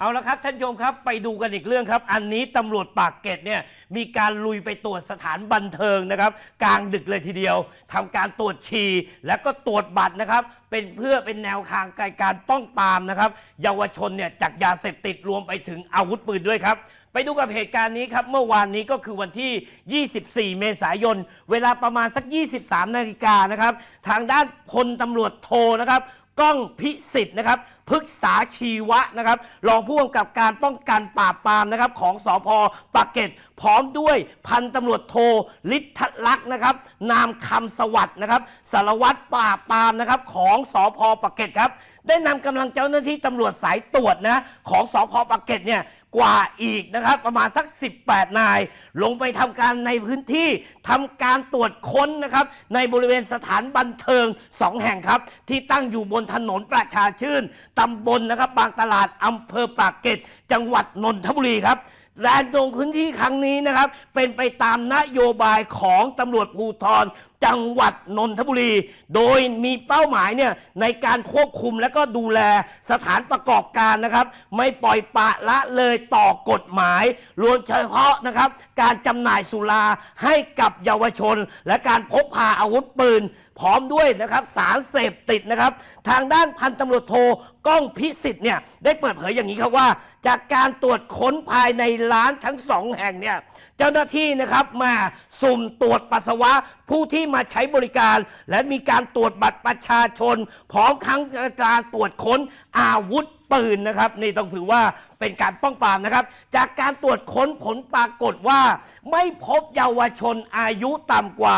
เอาละครับท่านผู้ชมครับไปดูกันอีกเรื่องครับ อันนี้ตำรวจปากเกร็ดเนี่ยมีการลุยไปตรวจสถานบันเทิงนะครับ กลางดึกเลยทีเดียวทำการตรวจฉี่และก็ตรวจบัตรนะครับ เป็นเพื่อเป็นแนวทางการป้องปรามนะครับ เยาวชนเนี่ยจากยาเสพติดรวมไปถึงอาวุธปืนด้วยครับ ไปดูกับเหตุการณ์นี้ครับ เมื่อวานนี้ก็คือวันที่ 24 เมษายน เวลาประมาณสัก 23 นาฬิกานะครับ ทางด้านพลตำรวจโทนะครับ ก้องพิสิทธิ์นะครับพฤกษาชีวะนะครับรองผู้กำกับการป้องกันปราบปรามนะครับของสอพปากเกร็ดพร้อมด้วยพันตำรวจโทฤทธลักษณ์นะครับ นามคำสวัสด์นะครับสารวัตรปราบปรามนะครับของสอพปากเกร็ดครับได้นำกำลังเจ้าหน้าที่ตำรวจสายตรวจนะของสอพปากเกร็ดเนี่ย กว่าอีกนะครับ ประมาณสัก 18 นาย ลงไปทำการในพื้นที่ทำการตรวจค้นนะครับ ในบริเวณสถานบันเทิง 2 แห่งครับ ที่ตั้งอยู่บนถนนประชาชื่นตำบลนะครับบางตลาดอำเภอปากเกร็ดจังหวัดนนทบุรีครับแลนลงพื้นที่ครั้งนี้นะครับ เป็นไปตามนโยบายของตำรวจภูธรจังหวัดนนทบุรี โดยมีเป้าหมายเนี่ยในการควบคุมและก็ดูแลสถานประกอบการนะครับ ไม่ปล่อยปละละเลยต่อกฎหมายรวมเฉพาะนะครับการจำหน่ายสุราให้กับเยาวชน และการพกพาอาวุธปืน พร้อมด้วยนะครับสารเสพติดนะครับ ทางด้านพันตำรวจโทก้องพิสิทธิ์เนี่ยได้เปิดเผยอย่างนี้ครับว่า จากการตรวจค้นภายในร้านทั้งสองแห่งเนี่ยเจ้าหน้าที่นะครับมาสุ่มตรวจปัสสาวะ ผู้ที่มาใช้บริการ และมีการตรวจบัตรประชาชน พร้อมทั้งการตรวจค้นอาวุธปืนนะครับนี่ต้องถือว่าเป็นการป้องปรามนะครับ จากการตรวจค้นผลปรากฏว่า ไม่พบเยาวชนอายุต่ำกว่า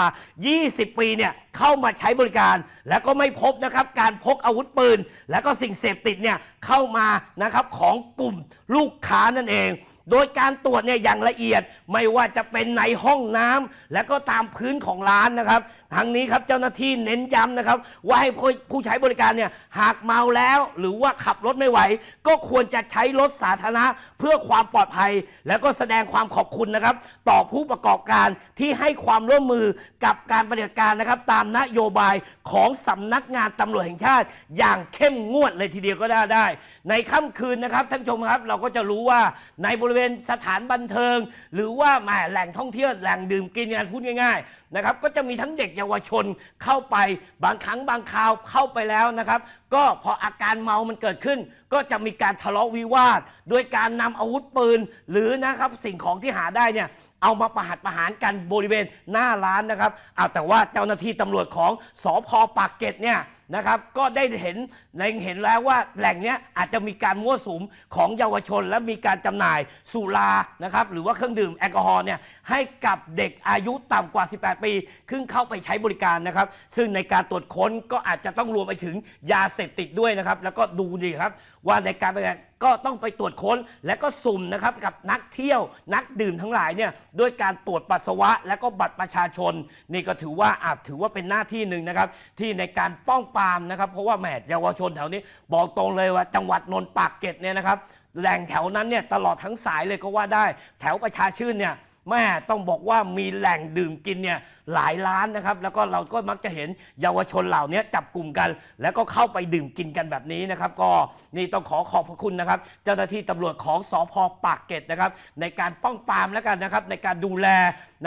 20 ปีเนี่ยเข้ามาใช้บริการ แล้วก็ไม่พบนะครับการพกอาวุธปืน และก็สิ่งเสพติดเนี่ยเข้ามานะครับของกลุ่มลูกค้านั่นเอง โดยการตรวจเนี่ยอย่างละเอียดไม่ว่าจะเป็นในห้องน้ำและก็ตามพื้นของร้านนะครับทางนี้ครับเจ้าหน้าที่เน้นย้ำนะครับ ว่าให้ผู้ใช้บริการเนี่ยหากเมาแล้ว หรือว่าขับรถไม่ไหว ก็ควรจะใช้รถสาธารณะเพื่อความปลอดภัย แล้วก็แสดงความขอบคุณนะครับ ต่อผู้ประกอบการที่ให้ความร่วมมือกับการปฏิบัติการนะครับ ตามนโยบายของสำนักงานตำรวจแห่งชาติ อย่างเข้มงวดเลยทีเดียวก็ได้ได้ ในค่ำคืนนะครับท่านผู้ชมครับ เราก็จะรู้ว่าในบริเวณสถานบันเทิง หรือว่าแหมแหล่งท่องเที่ยวแหล่งดื่มกินงานพูดง่ายๆนะครับก็จะมีทั้งเด็กเยาวชนเข้าไปบางครั้งบางคราวเข้าไปแล้วนะครับ ก็พออาการเมามันเกิดขึ้น ก็จะมีการทะเลาะวิวาท โดยการนำอาวุธปืน หรือนะครับสิ่งของที่หาได้เนี่ยเอามาประหัตประหารกันบริเวณหน้าร้านนะครับเอาแต่ว่าเจ้าหน้าที่ตำรวจของสอพปากเกร็ดเนี่ยนะครับ ก็ได้เห็นในเห็นแล้วว่าแหล่งเนี้ยอาจจะมีการมั่วสุมของเยาวชน และมีการจำหน่ายสุรานะครับ หรือว่าเครื่องดื่มแอลกอฮอล์เนี่ยให้กับเด็กอายุต่ำกว่า 18 ปีขึ้นเข้าไปใช้บริการนะครับ ซึ่งในการตรวจค้นก็อาจจะต้องรวมไปถึงยาเสพติดด้วยนะครับ แล้วก็ดูดีครับ ว่าในการไปก็ต้องไปตรวจค้นและก็สุ่มนะครับกับนักเที่ยวนักดื่มทั้งหลายเนี่ยด้วยการตรวจปัสสาวะ และก็บัตรประชาชน นี่ก็ถือว่าอาจถือว่าเป็นหน้าที่หนึ่งนะครับ ที่ในการป้องปรามนะครับ เพราะว่าแหมเยาวชนแถวนี้ บอกตรงเลยว่าจังหวัดนนท์ปากเกร็ดเนี่ยนะครับแหล่งแถวนั้นเนี่ยตลอดทั้งสายเลยก็ว่าได้ แถวประชาชื่นเนี่ย แม่ต้องบอกว่ามีแหล่งดื่มกินเนี่ยหลายร้านนะครับ แล้วก็เราก็มักจะเห็นเยาวชนเหล่านี้จับกลุ่มกัน แล้วก็เข้าไปดื่มกินกันแบบนี้นะครับ ก็นี่ต้องขอขอบพระคุณนะครับ เจ้าหน้าที่ตำรวจของสอพปากเกร็ดนะครับ ในการป้องปรามแล้วกันนะครับ ในการดูแล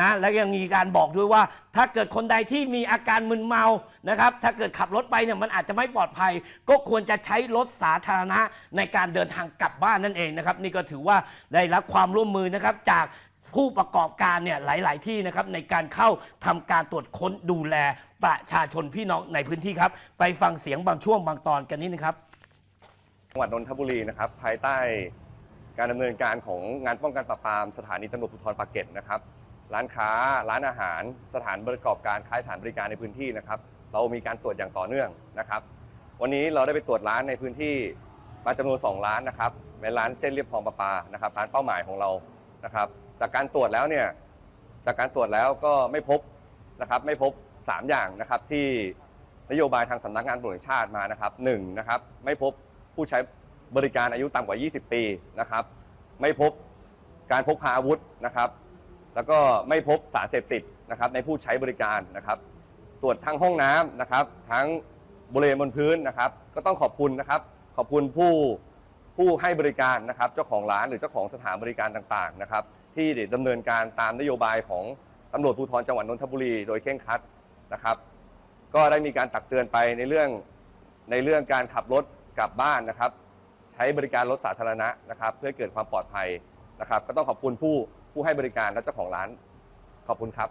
นะและยังมีการบอกด้วยว่า ถ้าเกิดคนใดที่มีอาการมึนเมานะครับ ถ้าเกิดขับรถไปเนี่ยมันอาจจะไม่ปลอดภัย ก็ควรจะใช้รถสาธารณะในการเดินทางกลับบ้านนั่นเองนะครับ นี่ก็ถือว่าได้รับความร่วมมือนะครับจาก ผู้ประกอบการเนี่ยหลาย ๆ ที่นะครับในการเข้าทำการตรวจค้นดูแลประชาชนพี่น้องในพื้นที่ครับ ไปฟังเสียงบางช่วงบางตอนกันนิดนึงครับจังหวัดนนทบุรีนะครับ ภายใต้การดำเนินการของงานป้องกันปราบปรามสถานีตำรวจภูธรปากเกร็ดนะครับ ร้านค้า ร้านอาหาร สถานประกอบการค้าสถานบริการในพื้นที่นะครับ เรามีการตรวจอย่างต่อเนื่องนะครับ วันนี้เราได้ไปตรวจร้านในพื้นที่มาจำนวน 2 ร้านนะครับเป็นร้านเส้นเรียบคลองประปานะครับร้านเป้าหมายของเรา นะครับ จากการตรวจแล้วเนี่ยจากการตรวจแล้วก็ไม่พบนะครับไม่พบ 3 อย่างนะครับที่นโยบายทางสำนักงานตำรวจแห่งชาติมานะครับหนึ่งนะครับไม่พบผู้ใช้บริการอายุต่ำกว่า 20 ปีนะครับ ไม่พบการพกพาอาวุธนะครับ แล้วก็ไม่พบสารเสพติดนะครับในผู้ใช้บริการนะครับ ตรวจทั้งห้องน้ำนะครับ ทั้งบริเวณบนพื้นนะครับ ก็ต้องขอบคุณนะครับ ขอบคุณผู้ ผู้ให้บริการนะครับเจ้าของร้านหรือเจ้าของสถานบริการต่างๆนะครับที่ดำเนินการตามนโยบายของตำรวจภูธรจังหวัดนนทบุรีโดยเคร่งครัดนะครับ ก็ได้มีการตักเตือนไปในเรื่องในเรื่องการขับรถกลับบ้านนะครับ ใช้บริการรถสาธารณะนะครับ เพื่อเกิดความปลอดภัยนะครับ ก็ต้องขอบคุณผู้ผู้ให้บริการและเจ้าของร้านขอบคุณครับ